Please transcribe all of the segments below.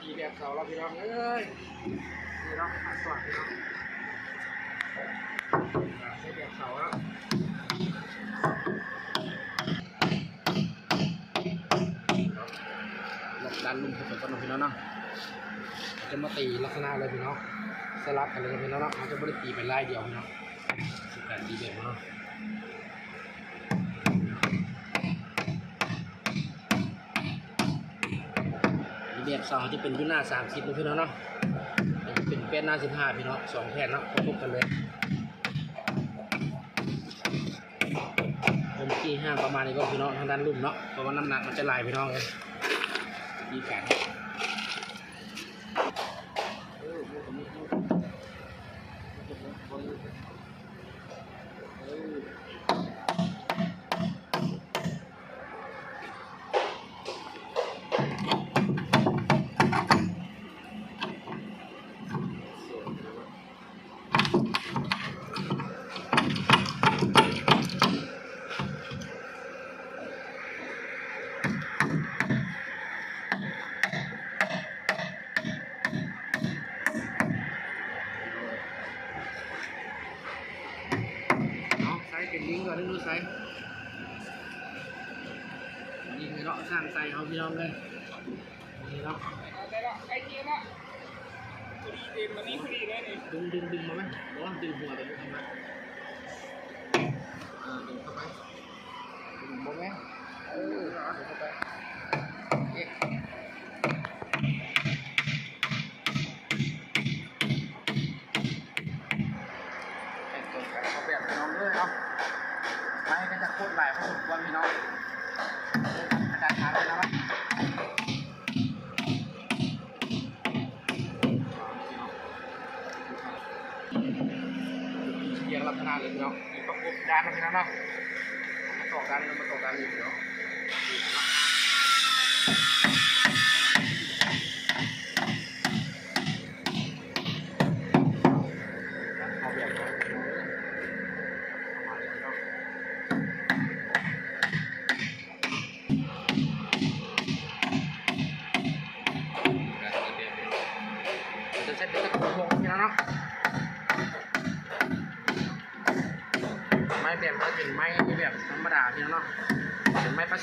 ตีแบบเสาเราพี่น้องเอ้ยนี่เนาะขาสวัสดีเนาะอ่าใช้แบบเสาแล้วหลบดันลุ่มผสมกันพี่น้องเนาะจะมาตีลักษณะเลยพี่น้องสลับกันเลยพี่น้องเนาะมันจะไม่ได้ตีเป็นลายเดียวพี่น้องสิบแปดตีแบบเนาะ แบบสองจะเป็นยุ่หน้าสามสิบนะพี่น้องเนาะเป็นแป้นหน้าสิบห้าพี่น้องสองแผ่นเนาะครบกันเลยผมที่ห้างประมาณนี้ก็พี่น้องทางด้านลุ่มเนาะเพราะว่าน้ำหนักมันจะไหลายพี่น้องเลยดีกัน เอาพี่น้องเลยนี่เนาะได้ละไอ้เจี๊ยบละพอดีเต็มวันนี่พอดีเลยนี่ดึงดึงดึงมาไหมรือว่าดึงหัวไปทำไมเออดึงเข้าไปดึงมาไหมเออดึงเข้าไป นะพี่น้องเนาะมาตอกันมาตอกด้านอีกเนาะ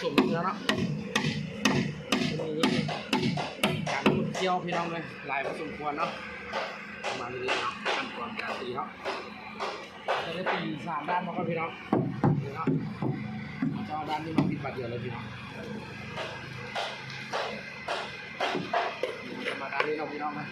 สมเนื้อเนาะจะมีการขุดเจียวพี่น้องเลยลายพอสมควรเนาะประมาณนี้เนาะขั้นตอนการตีเนาะจะได้ตีสามด้านมาก็พี่น้องนี่เนาะจะเอาด้านนี้มาปิดบัดเดียวเลยพี่น้องจะมาด้านนี้เนาะพี่น้องนะ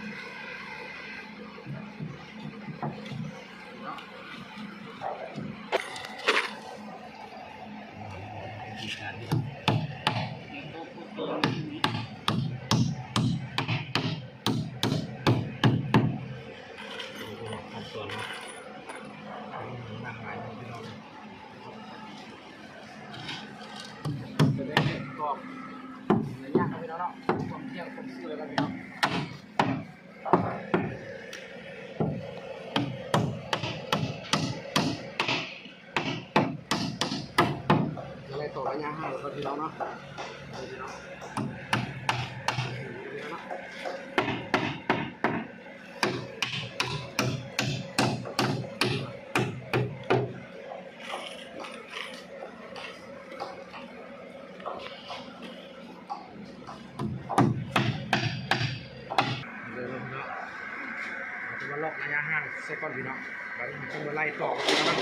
เนาะผมเที่ยงความซื้อแล้วกันเนาะอะไรต่อระยะห่างครับพี่น้องเนาะ ระมาล็อกระยะห่างเซก่อนพี่น้องแล้วมันจะมาไล่ต่อกันนะ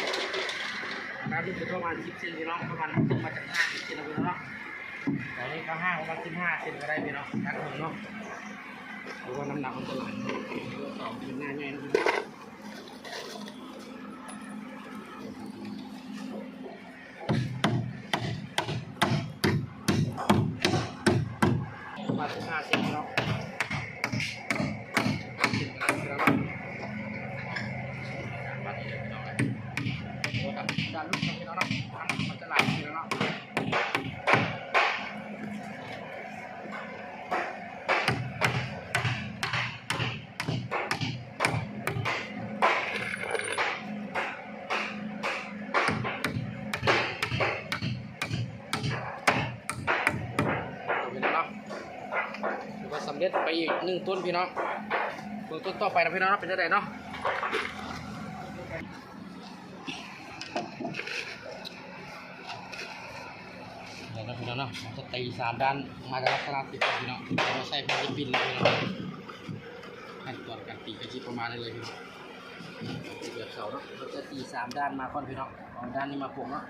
น้ำลึกไประมาณ10เซนพี่น้องประมาณขึ้นมาจาก5เซนแล้วพี่น้องตอนนี้ก็ห้าประมาณ15เซนก็ได้พี่น้องนักหนึ่งเนาะหรือว่าน้ำหนักมันจะไหลต่อเป็นหน้าใหญ่นะพี่น้องประมาณ15เซนพี่น้องการ เนาะหรือว่าสำเด็ดไปอีกหนึ่งต้นพี่น้องเบิ่งต้นต่อไปนะพี่น้องเนาะเป็นจังไดเนาะนะพี่น้องเนาะมันจะตีสามด้านมาจากลักษณะติดกันพี่น้องเราใส่พาริปินเลยพี่น้องขั้นตอนการตีกระชิบประมาณนี้เลยพี่น้องตีแบบเสาเนาะเราจะตีสามด้านมาก่อนพี่น้องเอาด้านนี้มาปลูกเนาะ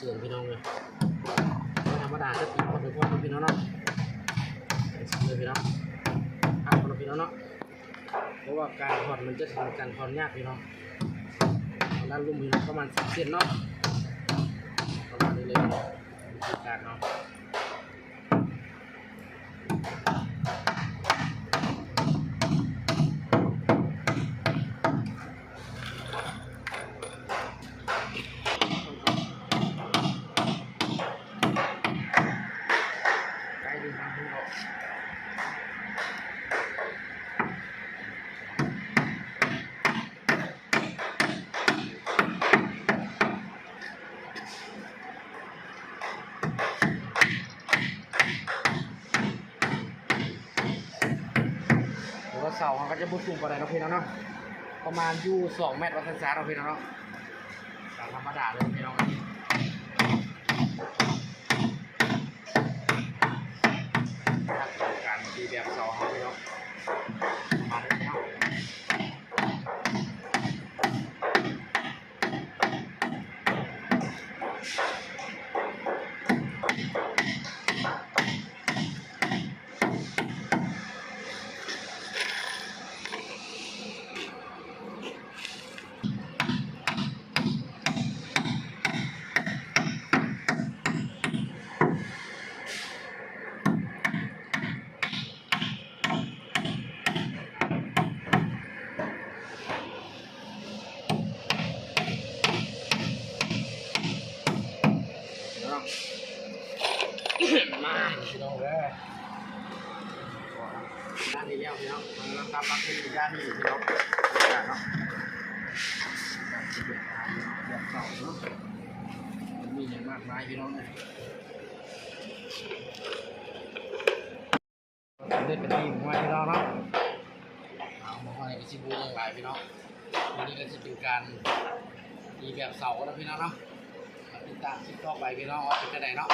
เสื่อมพี่น้องเลยธรรมดาจะตีคนเป็นคนพี่น้องเนาะเลยพี่น้องหักคนพี่น้องเนาะ เพราะว่าการถอดมันจะทำการถอดยากพี่น้องด้านลุ่มพี่น้องประมาณสิบเซนเนาะประมาณนี้เลยการเนาะ เสาเขาก็จะบุสูงกว่าไหนเนาพี่น้องเนาะประมาณยู่สองเมตรวัดสันซาเราพี่น้องเนาะตามธรรมดาเลยพี่น้องการดีแบบเสาเขาพี่น้องานนี้แล้วพี่น้องมันตามรักที่ด้านนี้อยู่พี่น้องด้านเนาะแบบเสาเนาะมีอย่างมากมายพี่น้องเลยเล่นเป็นทีมมาพี่น้องเนาะเอามาให้ชิบูยังหลายพี่น้องวันนี้ก็จะเป็นการตีแบบเสาแล้วพี่น้องเนาะติดตามคลิปต่อไปพี่น้องว่าเป็นจะไหนเนาะ